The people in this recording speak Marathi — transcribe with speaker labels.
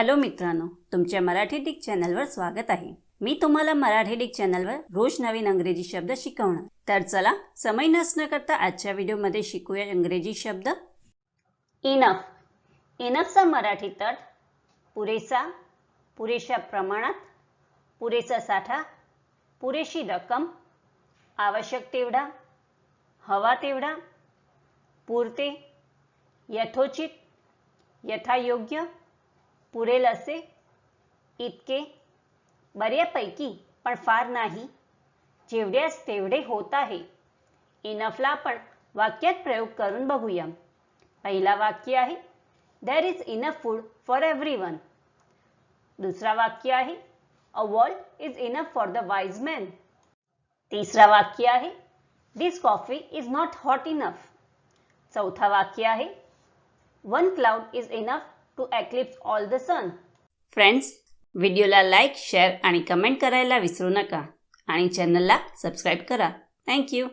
Speaker 1: हॅलो मित्रांनो तुमच्या मराठी डिक चॅनलवर स्वागत आहे. मी तुम्हाला मराठी डिक चॅनलवर रोज नवीन अंग्रेजी शब्द शिकवणार. तर चला समय नसणं करता आजच्या व्हिडिओमध्ये शिकूया इंग्रजी शब्द. इनफ इनफचा मराठी तट पुरेसा पुरेशा प्रमाणात पुरेसा साठा पुरेशी रक्कम आवश्यक तेवढा हवा तेवढा पुरते यथोचित यथायोग्य पुरेल असे इतके बऱ्यापैकी पण फार नाही. जेवढ्यास तेवढे होत आहे. इनफला आपण वाक्यात प्रयोग करून बघूया पहिला वाक्य आहे there is enough food for everyone दुसरा वाक्य आहे a world is enough for the wise man तिसरा वाक्य आहे this coffee is not hot enough चौथा वाक्य आहे one cloud is enough to eclipse all the sun friends व्हिडिओला लाईक शेअर आणि कमेंट करायला विसरू नका. आणि चॅनलला सबस्क्राईब करा. थँक्यू